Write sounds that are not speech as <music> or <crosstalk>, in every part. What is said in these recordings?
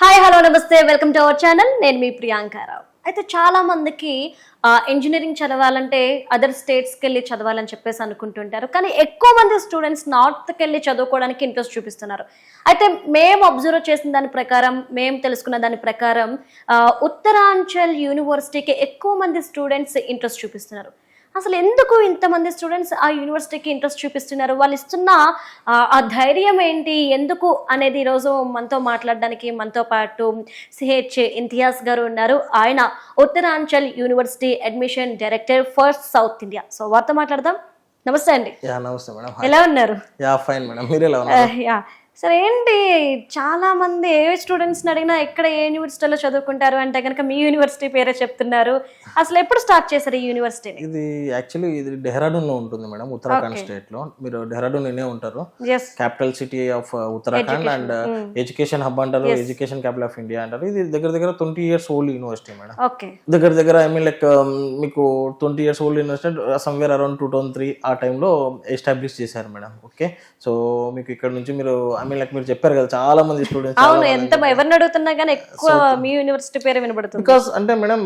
Hi hello నమస్తే. Welcome to our channel నేను మీ ప్రియాంకారావు అయితే చాలా మందికి ఇంజనీరింగ్ చదవాలంటే అదర్ స్టేట్స్కి వెళ్ళి చదవాలని చెప్పేసి అనుకుంటుంటారు. కానీ ఎక్కువ మంది స్టూడెంట్స్ నార్త్కి వెళ్ళి చదువుకోవడానికి ఇంట్రెస్ట్ చూపిస్తున్నారు. అయితే మేము అబ్జర్వ్ చేసిన దాని ప్రకారం మేము తెలుసుకున్న దాని ప్రకారం ఉత్తరాంచల్ యూనివర్సిటీకి ఎక్కువ మంది స్టూడెంట్స్ ఇంట్రెస్ట్ చూపిస్తున్నారు. అసలు ఎందుకు ఇంతమంది స్టూడెంట్స్ ఆ యూనివర్సిటీకి ఇంట్రెస్ట్ చూపిస్తున్నారు? వాళ్ళు ఇస్తున్న ఆ, ధైర్యం ఏంటి? ఎందుకు అనేది ఈరోజు మనతో మాట్లాడడానికి మనతో పాటు సిహెచ్ ఇంతియాజ్ గారు ఉన్నారు. ఆయన Uttaranchal university admission director first south India. So వారితో మాట్లాడదాం. నమస్తే అండి. నమస్తే మేడం. ఎలా ఉన్నారు? Yeah fine madam. మీరు ఎలా ఉన్నారు? యా. సరే ఏంటి? చాలా మంది ఏ స్టూడెంట్స్ అడిగినా ఎక్కడ ఏ యూనివర్సిటీలో చదువుకుంటారు అంటే కనుక మీ యూనివర్సిటీ పేరే చెప్తున్నారు. అసలు ఎప్పుడు స్టార్ట్ చేశారు ఈ యూనివర్సిటీని ఇది యాక్చువల్లీ ఇది డెహ్రాడూన్లో ఉంటుంది మేడం ఉత్తరాఖండ్ స్టేట్లో. మీరు డెహ్రాడూన్ వినే ఉంటారు capital city of Uttarakhand and education hub అంటారు ఎడ్యుకేషన్ క్యాపిటల్ ఆఫ్ ఇండియా అంటారు. ఇది దగ్గర దగ్గర twenty years old university madam. దగ్గర దగ్గర ఐ మీన్ లైక్ మీకు twenty years old university somewhere around two thousand three ఆ టైంలో ఎస్టాబ్లిష్ చేశారు మేడం. ఓకే సో మీకు ఇక్కడ నుంచి మీరు ఐ మీన్ లైక్ మీరు చెప్పారు కదా చాలా మంది స్టూడెంట్స్ అవును ఎంత ఎవరిని అడుగుతున్నా కానీ ఎక్కువ మీ యూనివర్సిటీ పేరే వినబడుతుంది. బికాస్ అంటే madam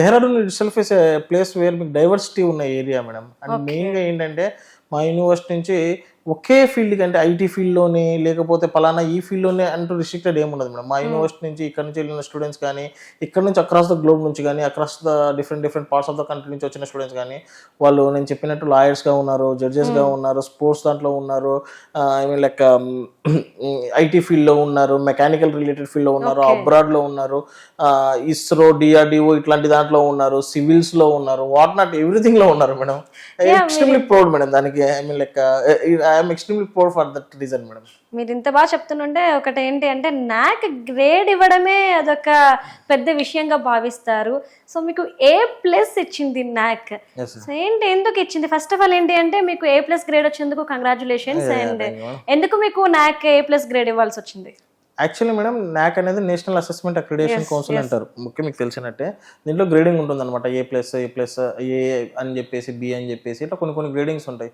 Dehradun self is place where మీకు డైవర్సిటీ ఉన్న ఏరియా మేడం. అండ్ మెయిన్గా ఏంటంటే మా యూనివర్సిటీ నుంచి ఒకే ఫీల్డ్ అంటే ఐటీ ఫీల్డ్లోనే లేకపోతే పలానా ఈ ఫీల్డ్లోనే అంటూ రిస్ట్రిక్టెడ్ ఏముండదు మేడం. మా యూనివర్సిటీ నుంచి ఇక్కడ నుంచి వెళ్ళిన స్టూడెంట్స్ కానీ ఇక్కడ నుంచి అక్రాస్ ద గ్లోబ్ నుంచి కానీ across the different different parts of the country నుంచి వచ్చిన స్టూడెంట్స్ కానీ వాళ్ళు నేను చెప్పినట్టు లాయర్స్గా ఉన్నారు జడ్జెస్గా ఉన్నారు స్పోర్ట్స్ దాంట్లో ఉన్నారు ఐ మీన్ లైక్ ఐటీ ఫీల్డ్లో ఉన్నారు మెకానికల్ రిలేటెడ్ ఫీల్డ్లో ఉన్నారు అబ్రాడ్లో ఉన్నారు ఇస్రో డిఆర్డిఓ ఇట్లాంటి దాంట్లో ఉన్నారు సివిల్స్లో ఉన్నారు వాట్ నాట్ ఎవ్రీథింగ్లో ఉన్నారు మేడం. ఎక్స్ట్రీమ్లీ ప్రౌడ్ మేడం దానికి I mean like I'm extremely proud for that reason madam. మీరు ఇంత బాగా చెప్తుంటే ఒకటి ఏంటి అంటే నాక్ గ్రేడ్ ఇవ్వడమే అదొక పెద్ద విషయంగా భావిస్తారు. సో మీకు ఏ ప్లస్ ఇచ్చింది నాక్ సో ఏంటి ఎందుకు ఇచ్చింది? ఫస్ట్ ఆఫ్ ఆల్ ఏంటి అంటే మీకు ఏ ప్లస్ గ్రేడ్ వచ్చినందుకు కంగ్రాచులేషన్స్ అండ్ ఎందుకు మీకు నాక్ ఏ ప్లస్ గ్రేడ్ ఇవ్వాల్సి వచ్చింది? యాక్చువల్లీ మేడం నాక్ అనేది నేషనల్ అసెస్మెంట్ అక్రిడేషన్ కౌన్సిల్ అంటారు. ముఖ్యం మీకు తెలిసినట్టే. దీంట్లో గ్రేడింగ్ ఉంటుంది అనమాట ఏ ప్లస్ ఏ ప్లస్ ఏ అని చెప్పేసి బి అని చెప్పేసి ఇట్లా కొన్ని కొన్ని గ్రేడింగ్స్ ఉంటాయి.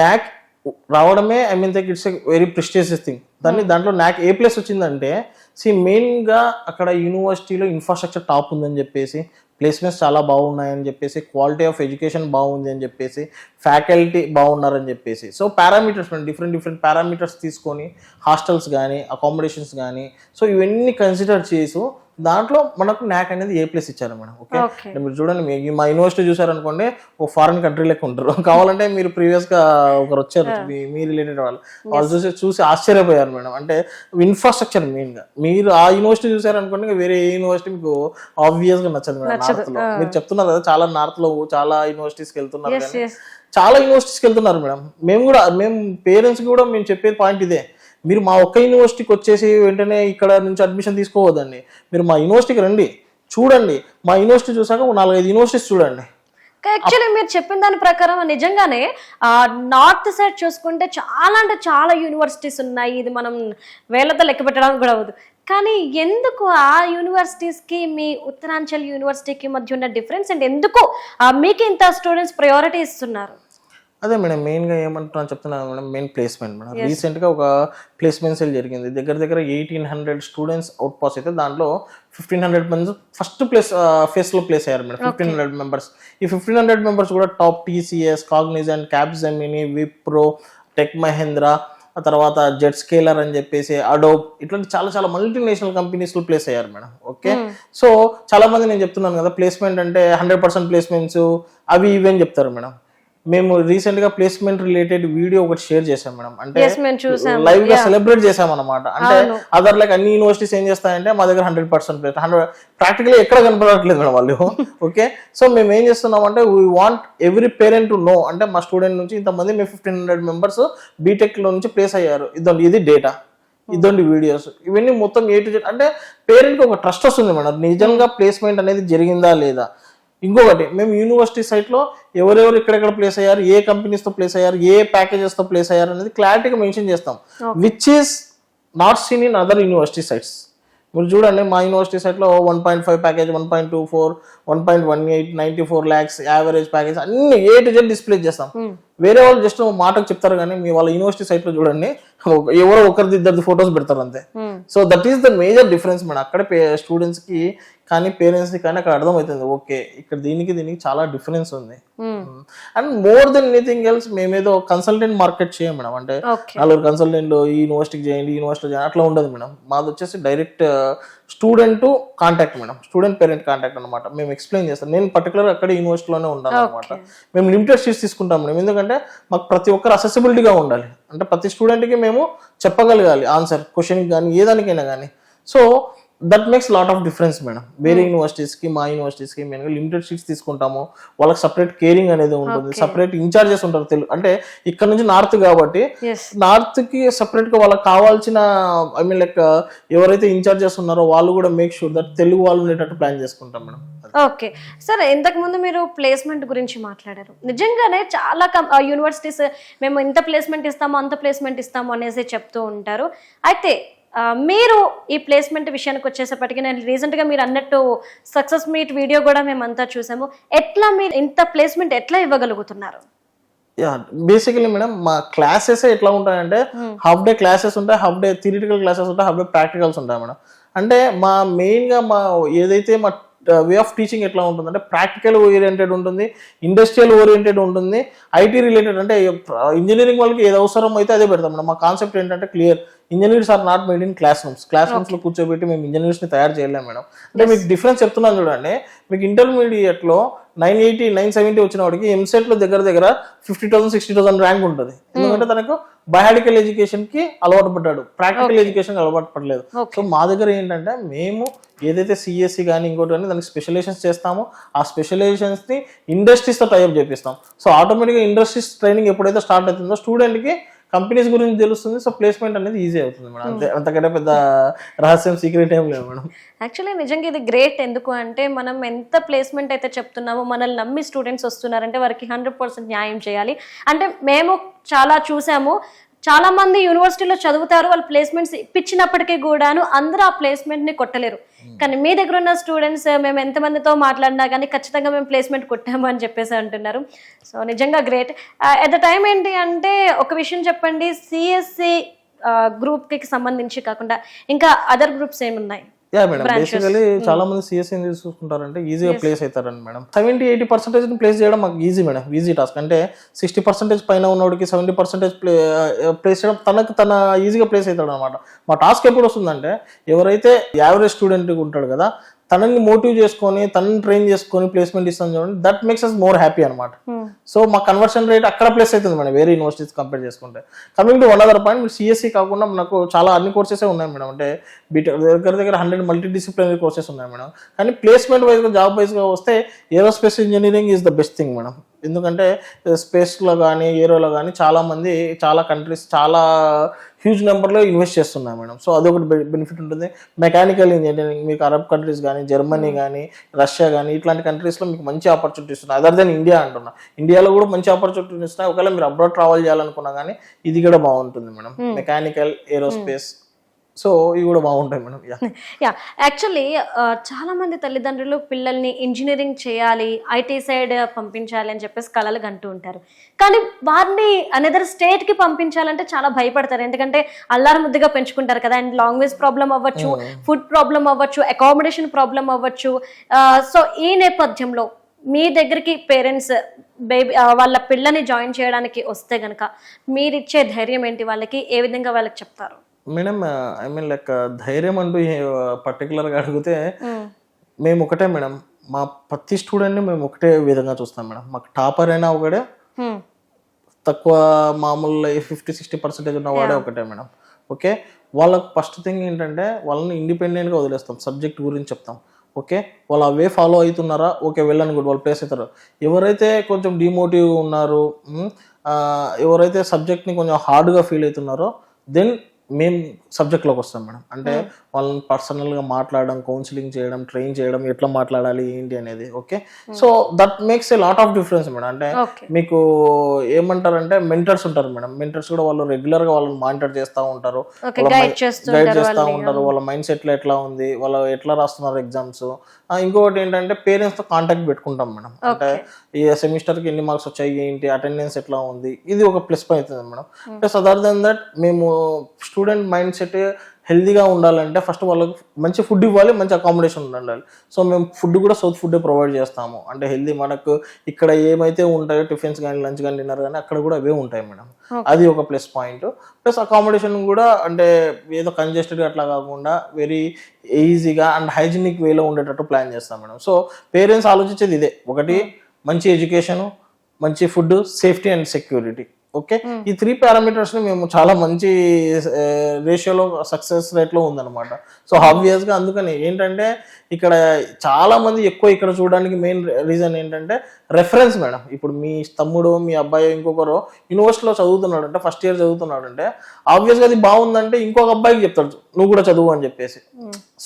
నాక్ రావడమే I mean think it's very prestigious thing దాన్ని దాంట్లో నాక్ ఏ ప్లస్ వచ్చిందంటే సి మెయిన్గా అక్కడ యూనివర్సిటీలో ఇన్ఫ్రాస్ట్రక్చర్ టాప్ ఉందని చెప్పేసి ప్లేస్మెంట్స్ చాలా బాగున్నాయని చెప్పేసి క్వాలిటీ ఆఫ్ ఎడ్యుకేషన్ బాగుంది అని చెప్పేసి ఫ్యాకల్టీ బాగున్నారని చెప్పేసి. So parameters different different parameters తీసుకొని హాస్టల్స్ కానీ అకామిడేషన్స్ కానీ సో ఇవన్నీ కన్సిడర్ చేసి దాంట్లో మనకు నాక్ అనేది ఏ ప్లేస్ ఇచ్చారు మేడం? ఓకే మీరు చూడండి మీ మా యూనివర్సిటీ చూసారనుకోండి ఒక ఫారెన్ కంట్రీ లెక్క ఉంటారు. <laughs> కావాలంటే మీరు ప్రీవియస్గా ఒకరు వచ్చారు మీ- రిలేటెడ్ వాళ్ళు. వాళ్ళు చూసి చూసి ఆశ్చర్యపోయారు మేడం. అంటే ఇన్ఫ్రాస్ట్రక్చర్ మెయిన్గా. మీరు ఆ యూనివర్సిటీ చూసారనుకోండి వేరే ఏ యూనివర్సిటీ మీకు ఆబ్వియస్గా నచ్చదు మేడం నార్త్లో. మీరు చెప్తున్నారు కదా చాలా నార్త్లో చాలా యూనివర్సిటీస్కి వెళ్తున్నారు చాలా యూనివర్సిటీస్కి వెళ్తున్నారు మేడం. మేము కూడా మేము పేరెంట్స్ కూడా మేము చెప్పే పాయింట్ ఇదే. మీరు మా ఒక్క యూనివర్సిటీకి వచ్చేసి వెంటనే ఇక్కడ నుంచి అడ్మిషన్ తీసుకోవద్దండి. మీరు మా యూనివర్సిటీకి రండి. చూడండి. మా యూనివర్సిటీ చూసాక ఒక నాలుగైదు యూనివర్సిటీస్ చూడండి. యాక్చువల్లీ మీరు చెప్పిన దాని ప్రకారం నిజంగానే నార్త్ సైడ్ చూసుకుంటే చాలా అంటే చాలా యూనివర్సిటీస్ ఉన్నాయి. ఇది మనం వేలతో లెక్క పెట్టడానికి కూడా అవ్వదు. కానీ ఎందుకు ఆ యూనివర్సిటీస్కి మీ ఉత్తరాంచల్ యూనివర్సిటీకి మధ్య ఉన్న డిఫరెన్స్ అండ్ ఎందుకు మీకు ఇంత స్టూడెంట్స్ ప్రయారిటీ ఇస్తున్నారు? అదే మేడం మెయిన్గా ఏమంటున్నాను చెప్తున్నాను మేడం మెయిన్ ప్లేస్మెంట్ మేడం. రీసెంట్గా ఒక ప్లేస్మెంట్ సేల్ జరిగింది. దగ్గర దగ్గర eighteen hundred students out pass అయితే దాంట్లో fifteen hundred members first place ఫేస్లో ప్లేస్ అయ్యారు మేడం. ఫిఫ్టీన్ హండ్రెడ్ మెంబర్స్ ఈ ఫిఫ్టీన్ హండ్రెడ్ మెంబర్స్ కూడా top TCS Cognizant Capgemini Wipro tech Mahindra ఆ తర్వాత జెట్ స్కేలర్ అని చెప్పేసి అడోబ్ ఇట్లాంటి చాలా చాలా మల్టీనేషనల్ కంపెనీస్లో ప్లేస్ అయ్యారు మేడం. ఓకే సో చాలా మంది నేను చెప్తున్నాను కదా ప్లేస్మెంట్ అంటే హండ్రెడ్ పర్సెంట్ ప్లేస్మెంట్స్ అవి ఇవి అని చెప్తారు మేడం. మేము రీసెంట్గా ప్లేస్మెంట్ రిలేటెడ్ వీడియో ఒకటి షేర్ చేసాం మేడం. అంటే. లైవ్గా సెలబ్రేట్ చేసాం అనమాట అంటే అదర్ లైక్ అన్ని యూనివర్సిటీస్ ఏం చేస్తాయంటే మా దగ్గర hundred percent place hundred practical ఎక్కడ కనపడట్లేదు మేడం వాళ్ళు. <laughs> ఓకే సో మేము ఏం చేస్తున్నాం అంటే we want every parent to know అంటే మా స్టూడెంట్ నుంచి ఇంతమంది మేము ఫిఫ్టీన్ హండ్రెడ్ మెంబర్స్ బీటెక్లో నుంచి ప్లేస్ అయ్యారు. ఇదండి ఇది డేటా ఇదండి వీడియోస్ ఇవన్నీ మొత్తం ఏ టు జెడ్ అంటే పేరెంట్కి ఒక ట్రస్ట్ వస్తుంది మేడం. నిజంగా ప్లేస్మెంట్ అనేది జరిగిందా లేదా? ఇంకొకటి మేము యూనివర్సిటీ సైట్లో ఎవరెవరు ఎక్కడెక్కడ ప్లేస్ అయ్యారు ఏ కంపెనీస్తో ప్లేస్ అయ్యారు ఏ ప్యాకేజెస్తో ప్లేస్ అయ్యారు అనేది క్లారిటీగా మెన్షన్ చేస్తాం. Which is not seen in other university sites మీరు చూడండి మా యూనివర్సిటీ సైట్లో one point five package one point two four one point one eight ninety four lakhs average package అన్ని ఏ టు జెడ్ డిస్ప్లే చేస్తాం. వేరే వాళ్ళు just మాటకు చెప్తారు కానీ మీ వాళ్ళ యూనివర్సిటీ సైట్లో చూడండి ఎవరో ఒకరిది ఇద్దరిది ఫొటోస్ పెడతారు అంతే. So that is the major difference madam అక్కడ స్టూడెంట్స్కి కానీ పేరెంట్స్కి కానీ అక్కడ అర్థమవుతుంది. ఓకే ఇక్కడ దీనికి దీనికి చాలా డిఫరెన్స్ ఉంది. And more than anything else మేమేదో కన్సల్టెంట్ మార్కెట్ చేయం మేడం. అంటే నలుగురు కన్సల్టెంట్లు ఈ యూనివర్సిటీకి చేయండి యూనివర్సిటీ అట్లా ఉండదు మేడం. మాది వచ్చేసి direct student contact madam. Student parent contact అనమాట మేము ఎక్స్ప్లెయిన్ చేస్తాం. నేను పర్టికులర్ అక్కడ యూనివర్సిటీలోనే ఉండాలి అనమాట మేము లిమిటెడ్ సీట్స్ తీసుకుంటాం మేడం. ఎందుకంటే మాకు ప్రతి ఒక్కరు అసెసిబిలిటీగా ఉండాలి. అంటే ప్రతి స్టూడెంట్కి మేము చెప్పగలగాలి. ఆన్సర్ క్వశ్చన్కి కానీ ఏ దానికైనా కానీ so that makes lot of difference madam వేరే యూనివర్సిటీస్కి మా యూనివర్సిటీస్కి మేము లిమిటెడ్ సీట్స్ తీసుకుంటాము వాళ్ళకి సపరేట్ కేరింగ్ అనేది ఉంటుంది సపరేట్ ఇన్ఛార్జెస్ ఉంటారు తెలుగు. అంటే ఇక్కడ నుంచి నార్త్ కాబట్టి ఎస్ నార్త్కి సెపరేట్గా వాళ్ళకి కావాల్సిన ఐ మీన్ లైక్ ఎవరైతే ఇన్ఛార్జెస్ ఉన్నారో వాళ్ళు కూడా మేక్ షూర్ దట్ తెలుగు వాళ్ళు ఉండేటట్టు ప్లాన్ చేసుకుంటాం మేడం ఓకే సరే ఇంతకు ముందు మీరు ప్లేస్మెంట్ గురించి మాట్లాడారు. నిజంగానే చాలా యూనివర్సిటీస్ మేము ఇంత ప్లేస్మెంట్ ఇస్తాము అంత ప్లేస్మెంట్ ఇస్తాము అనేసి చెప్తూ ఉంటారు. అయితే మీరు ఈ ప్లేస్మెంట్ విషయానికి వచ్చేసప్పటికి నేను రీసెంట్గా మీరు అన్నట్టు సక్సెస్ మీట్ వీడియో కూడా మేమంతా చూసాము. ఎట్లా మీరు ఇంత ప్లేస్మెంట్ ఎట్లా ఇవ్వగలుగుతున్నారు? యా బేసికలీ మేడం మా క్లాసెస్ ఎట్లా ఉంటాయంటే హాఫ్ డే క్లాసెస్ ఉంటాయి హాఫ్ డే థియరిటికల్ క్లాసెస్ ఉంటాయి హాఫ్ డే ప్రాక్టికల్స్ ఉంటాయి మేడం అంటే మా మెయిన్గా మా ఏదైతే మా వే ఆఫ్ టీచింగ్ ఎట్లా ఉంటుంది అంటే ప్రాక్టికల్ ఓరియంటెడ్ ఉంటుంది ఇండస్ట్రియల్ ఓరియంటెడ్ ఉంటుంది ఐటీ రిలేటెడ్ అంటే ఇంజనీరింగ్ వాళ్ళకి ఏది అవసరం అయితే అదే పెడతాం మేడం మా కాన్సెప్ట్ ఏంటంటే clear engineers are not made in class rooms class రూమ్స్లో కూర్చోబెట్టి మేము ఇంజనీర్స్ని తయారు చేయలేము మేడం. అంటే మీకు డిఫరెన్స్ చెప్తున్నాను చూడండి. మీకు ఇంటర్మీడియట్లో నైన్ ఎయిటీ నైన్ సెవెంటీ వచ్చిన వాడికి ఎంసెట్లో దగ్గర దగ్గర fifty thousand sixty thousand rank ఉంటుంది. ఎందుకంటే తనకు బయాడికల్ ఎడ్యుకేషన్కి అలవాటు పడ్డాడు. ప్రాక్టికల్ ఎడ్యుకేషన్కి అలవాటు పడలేదు. సో మా దగ్గర ఏంటంటే మేము ఏదైతే సిఎస్సి కానీ ఇంకోటి కానీ దానికి స్పెషలైజేషన్స్ చేస్తామో ఆ స్పెషలైజేషన్స్ని ఇండస్ట్రీస్తో టైప్ చేపిస్తాం. సో ఆటోమేటిక్గా ఇండస్ట్రీస్ ట్రైనింగ్ ఎప్పుడైతే స్టార్ట్ అవుతుందో స్టూడెంట్కి కంపెనీస్ గురించి తెలుస్తుంది సో ప్లేస్మెంట్ అనేది ఈజీ అవుతుంది మేడం. అంతే అంతకంటే పెద్ద రహస్యం సీక్రెట్ ఏం లేదు మేడం. యాక్చువల్లీ నిజంగా ఇది గ్రేట్ ఎందుకు అంటే మనం ఎంత ప్లేస్మెంట్ అయితే చెప్తున్నామో మనల్ని నమ్మి స్టూడెంట్స్ వస్తున్నారంటే వారికి హండ్రెడ్ పర్సెంట్ న్యాయం చేయాలి. అంటే మేము చాలా చూసాము చాలా మంది యూనివర్సిటీలో చదువుతారు వాళ్ళు ప్లేస్మెంట్స్ ఇప్పించినప్పటికీ కూడాను అందరూ ఆ ప్లేస్మెంట్ని కొట్టలేరు. కానీ మీ దగ్గర ఉన్న స్టూడెంట్స్ మేము ఎంతమందితో మాట్లాడినా కానీ ఖచ్చితంగా మేము ప్లేస్మెంట్ కొట్టాము అని చెప్పేసి అంటున్నారు. సో నిజంగా గ్రేట్. ఎట్ ద టైం ఏంటి అంటే ఒక విషయం చెప్పండి. సిఎస్సి గ్రూప్కి సంబంధించి కాకుండా ఇంకా అదర్ గ్రూప్స్ ఏమున్నాయి? యా మేడం బేసికలీ చాలా మంది సిఎస్సి ఏం చూసుకుంటారంటే ఈజీగా ప్లేస్ అవుతారండి madam seventy eighty percentage place చేయడం మాకు ఈజీ మేడం ఈజీ టాస్క్ అంటే సిక్స్టీ పర్సెంటేజ్ పైన ఉన్నోడికి సెవెంటీ పర్సెంటేజ్ ప్లే ప్లేస్ చేయడం తనకు తన ఈజీగా ప్లేస్ అవుతాడు అనమాట మా టాస్క్ ఎప్పుడు వస్తుందంటే ఎవరైతే యావరేజ్ స్టూడెంట్ ఉంటాడు కదా తనని మోటివ్ చేసుకొని తనని ట్రైన్ చేసుకొని ప్లేస్మెంట్ ఇస్తాం చూడండి that makes us more happy అనమాట సో మా కన్వర్షన్ రేట్ అక్కడ ప్లేస్ అవుతుంది మేడం వేరే యూనివర్సిటీస్ కంపేర్ చేసుకుంటే. Coming to one other point మీరు సిఎస్సి కాకుండా మనకు చాలా అన్ని కోర్సెస్ ఉన్నాయి మేడం అంటే బీటెక్ దగ్గర దగ్గర హండ్రెడ్ మల్టీ డిసిప్లినరీ కోర్సెస్ ఉన్నాయి మేడం. కానీ ప్లేస్మెంట్ వైజ్గా జాబ్ వైజ్గా వస్తే aerospace engineering is the best thing madam. ఎందుకంటే స్పేస్లో కానీ ఏరోలో కానీ చాలా మంది చాలా కంట్రీస్ చాలా హ్యూజ్ నెంబర్లో ఇన్వెస్ట్ చేస్తున్నాయి మేడం. సో అదొకటి బెనిఫిట్ ఉంటుంది. మెకానికల్ ఇంజనీరింగ్ మీకు అరబ్ కంట్రీస్ కానీ జర్మనీ కానీ రష్యా కానీ ఇట్లాంటి కంట్రీస్లో మీకు మంచి ఆపర్చునిటీస్ ఉన్నాయి. అదర్ దెన్ ఇండియా అంటున్నా. ఇండియాలో కూడా మంచి ఆపర్చునిటీస్ ఉన్నాయి. ఒకవేళ మీరు అబ్రాడ్ ట్రావెల్ చేయాలనుకున్నా కానీ ఇది కూడా బాగుంటుంది మేడం. మెకానికల్ ఏరోస్పేస్ సో ఇవి కూడా బాగుంటాయి మేడం. యా. యాక్చువల్లీ చాలా మంది తల్లిదండ్రులు పిల్లల్ని ఇంజనీరింగ్ చేయాలి ఐటీ సైడ్ పంపించాలి అని చెప్పేసి కలలు కంటూ ఉంటారు. కానీ వారిని అనదర్ స్టేట్కి పంపించాలంటే చాలా భయపడతారు. ఎందుకంటే అల్లారు ముద్దుగా పెంచుకుంటారు కదా. అండ్ లాంగ్వేజ్ ప్రాబ్లం అవ్వచ్చు ఫుడ్ ప్రాబ్లం అవ్వచ్చు అకామిడేషన్ ప్రాబ్లం అవ్వచ్చు. సో ఈ నేపథ్యంలో మీ దగ్గరికి పేరెంట్స్ బేబీ వాళ్ళ పిల్లని జాయిన్ చేయడానికి వస్తే గనక మీరిచ్చే ధైర్యం ఏంటి? వాళ్ళకి ఏ విధంగా వాళ్ళకి చెప్తారు? మేడం ఐ మీన్ లైక్ ధైర్యం అంటూ పర్టికులర్గా అడిగితే మేము ఒకటే మేడం మా ప్రతి స్టూడెంట్ని మేము ఒకటే విధంగా చూస్తాం మేడం మాకు టాపర్ అయినా ఒకటే. Hmm. తక్కువ మామూలు ఫిఫ్టీ సిక్స్టీ పర్సెంటేజ్ ఉన్న వాడే ఒకటే మేడం ఓకే వాళ్ళకి ఫస్ట్ థింగ్ ఏంటంటే వాళ్ళని ఇండిపెండెంట్గా వదిలేస్తాం. సబ్జెక్ట్ గురించి చెప్తాం. ఓకే వాళ్ళు అవే ఫాలో అవుతున్నారా? ఓకే వెళ్ళని కూడా వాళ్ళు ప్లేస్ అవుతారు. ఎవరైతే కొంచెం డిమోటివ్ ఉన్నారు ఆ, ఎవరైతే సబ్జెక్ట్ని కొంచెం హార్డ్గా ఫీల్ అవుతున్నారో దెన్ మేము సబ్జెక్ట్లోకి వస్తాం మేడం. అంటే వాళ్ళని పర్సనల్గా మాట్లాడడం కౌన్సిలింగ్ చేయడం ట్రైన్ చేయడం ఎట్లా మాట్లాడాలి ఏంటి అనేది okay so that makes a lot of difference madam. అంటే మీకు ఏమంటారంటే మెంటర్స్ ఉంటారు మేడం. మెంటర్స్ కూడా వాళ్ళు రెగ్యులర్గా వాళ్ళని మానిటర్ చేస్తూ ఉంటారు. గైడ్ చేస్తూ ఉంటారు. వాళ్ళ మైండ్ సెట్లో ఎట్లా ఉంది వాళ్ళు ఎట్లా రాస్తున్నారు ఎగ్జామ్స్ ఇంకొకటి ఏంటంటే పేరెంట్స్తో కాంటాక్ట్ పెట్టుకుంటాం మేడం. అంటే ఈ సెమిస్టర్కి ఎన్ని మార్క్స్ వచ్చాయి ఏంటి అటెండెన్స్ ఎట్లా ఉంది ఇది ఒక ప్లస్ పాయింట్ అవుతుంది madam. Plus other than that మేము స్టూడెంట్ మైండ్ సెట్ హెల్దీగా ఉండాలంటే ఫస్ట్ వాళ్ళకి మంచి ఫుడ్ ఇవ్వాలి మంచి అకామిడేషన్ ఉండాలి. సో మేము ఫుడ్ కూడా సౌత్ ఫుడ్ ప్రొవైడ్ చేస్తాము. అంటే హెల్దీ మనకు ఇక్కడ ఏమైతే ఉంటాయో టిఫిన్స్ కానీ లంచ్ కానీ డిన్నర్ కానీ అక్కడ కూడా అవే ఉంటాయి మేడం. అది ఒక ప్లస్ పాయింట్. ప్లస్ అకామిడేషన్ కూడా అంటే ఏదో కంజెస్టెడ్ అట్లా కాకుండా వెరీ ఈజీగా అండ్ హైజీనిక్ వేలో ఉండేటట్టు ప్లాన్ చేస్తాం మేడం. సో పేరెంట్స్ ఆలోచించేది ఇదే. ఒకటి మంచి ఎడ్యుకేషన్ మంచి food safety and security okay? ఈ త్రీ పారామీటర్స్ని మేము చాలా మంచి రేషియోలో సక్సెస్ రేట్లో ఉందన్నమాట. సో ఆబ్వియస్గా అందుకని ఏంటంటే ఇక్కడ చాలా మంది ఎక్కువ ఇక్కడ చూడడానికి మెయిన్ రీజన్ ఏంటంటే రెఫరెన్స్ మేడం. ఇప్పుడు మీ తమ్ముడు మీ అబ్బాయి ఇంకొకరు యూనివర్సిటీలో చదువుతున్నాడు అంటే ఫస్ట్ ఇయర్ చదువుతున్నాడు అంటే ఆబ్వియస్గా అది బాగుందంటే ఇంకొక అబ్బాయికి చెప్తాడు నువ్వు కూడా చదువు అని చెప్పేసి.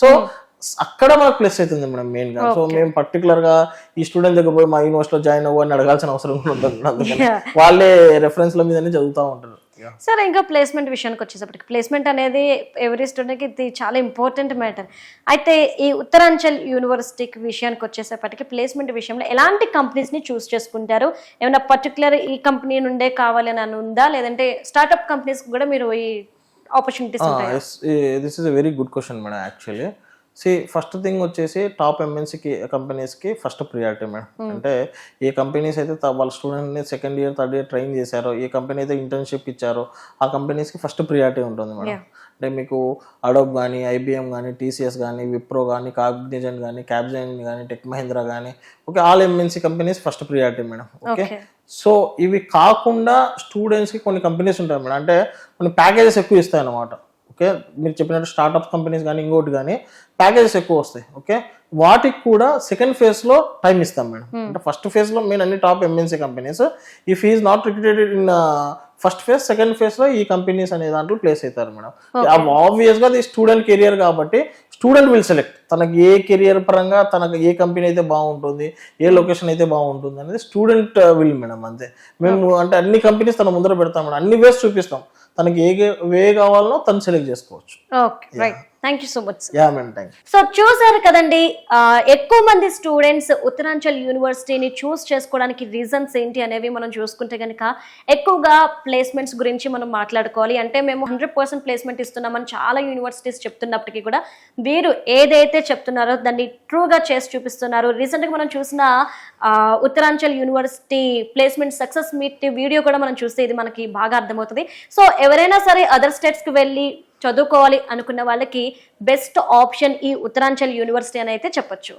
సో అక్కడ మనకు ప్లస్ అవుతుంది మేడం మెయిన్గా. సో మేము పర్టికులర్గా ఈ స్టూడెంట్ దగ్గర పోయి మా యూనివర్సిటీలో జాయిన్ అవ్వు అని అడగాల్సిన అవసరం కూడా ఉంటుంది అందుకని వాళ్ళే రెఫరెన్స్ల మీదనే చదువుతూ ఉంటారు. సరే ఇంకా ప్లేస్మెంట్ విషయానికి వచ్చేసప్పటికి ప్లేస్మెంట్ అనేది ఎవరీ స్టూడెంట్కి ఇది చాలా ఇంపార్టెంట్ మ్యాటర్ అయితే ఈ ఉత్తరాంచల్ యూనివర్సిటీకి విషయానికి వచ్చేసప్పటికి ప్లేస్మెంట్ విషయంలో ఎలాంటి కంపెనీస్ని చూస్ చేసుకుంటారు? ఏమైనా పర్టికులర్ ఈ కంపెనీ నుండే కావాలని అని ఉందా? లేదంటే స్టార్ట్అప్ కంపెనీస్ కూడా మీరు ఈ ఆపర్చునిటీస్ ఉంటాయి? This is a very good question madam actually see first thing వచ్చేసి టాప్ ఎంఎన్సీకి కంపెనీస్కి ఫస్ట్ ప్రియారిటీ మేడం అంటే ఏ కంపెనీస్ అయితే వాళ్ళ స్టూడెంట్ని second year third year train చేశారో ఏ కంపెనీ అయితే ఇంటర్న్షిప్ ఇచ్చారో ఆ కంపెనీస్కి ఫస్ట్ ప్రియారిటీ ఉంటుంది మేడం అంటే మీకు అడోబ్ కానీ ఐబిఎం కానీ టీసీఎస్ కానీ విప్రో కానీ కాగ్నిజెంట్ కానీ క్యాబ్జెన్ కానీ టెక్ మహీంద్రా కానీ okay all MNC companies first priority madam okay okay so ఇవి కాకుండా స్టూడెంట్స్కి కొన్ని కంపెనీస్ ఉంటాయి మేడం అంటే కొన్ని ప్యాకేజెస్ ఎక్కువ ఇస్తాయి అన్నమాట ఓకే? మీరు చెప్పినట్టు స్టార్ట్అప్ కంపెనీస్ కానీ ఇంకోటి కానీ ప్యాకేజెస్ ఎక్కువ వస్తాయి ఓకే? వాటికి కూడా సెకండ్ ఫేజ్లో టైం ఇస్తాం మేడం. అంటే ఫస్ట్ ఫేజ్లో మెయిన్ అన్ని టాప్ ఎంఎన్సీ కంపెనీస్ ఈ fees not recruited in first phase second ఫేజ్లో ఈ కంపెనీస్ అనే దాంట్లో ప్లేస్ అవుతారు మేడం. ఆబ్వియస్గా అది స్టూడెంట్ కెరియర్ కాబట్టి స్టూడెంట్ విల్ సెలెక్ట్ తనకి ఏ కెరియర్ పరంగా తనకు ఏ కంపెనీ అయితే బాగుంటుంది ఏ లొకేషన్ అయితే బాగుంటుంది అనేది స్టూడెంట్ విల్ మేడం అంతే. మేము అంటే అన్ని కంపెనీస్ తన ముందర పెడతాం మేడం. అన్ని వేస్ చూపిస్తాం. తనకి ఏ వే కావాలనో తను సెలెక్ట్ చేసుకోవచ్చు. Okay right thank you so much so చూసారు కదండి ఎక్కువ మంది స్టూడెంట్స్ ఉత్తరాంచల్ యూనివర్సిటీని చూస్ చేసుకోవడానికి రీజన్స్ ఏంటి అనేవి మనం చూసుకుంటే కనుక ఎక్కువగా ప్లేస్మెంట్స్ గురించి మనం మాట్లాడుకోవాలి. అంటే మేము హండ్రెడ్ పర్సెంట్ ప్లేస్మెంట్ ఇస్తున్నామని చాలా యూనివర్సిటీస్ చెప్తున్నప్పటికీ కూడా వీరు ఏదైతే చెప్తున్నారో దాన్ని ట్రూగా చేసి చూపిస్తున్నారు. రీసెంట్గా మనం చూసిన Uttaranchal university placement success meet video కూడా మనం చూస్తే ఇది మనకి బాగా అర్థమవుతుంది. సో ఎవరైనా సరే అదర్ స్టేట్స్కి వెళ్ళి చదువుకోవాలి అనుకున్న వాళ్ళకి బెస్ట్ ఆప్షన్ ఈ ఉత్తరాంచల్ యూనివర్సిటీ అని అయితే చెప్పొచ్చు.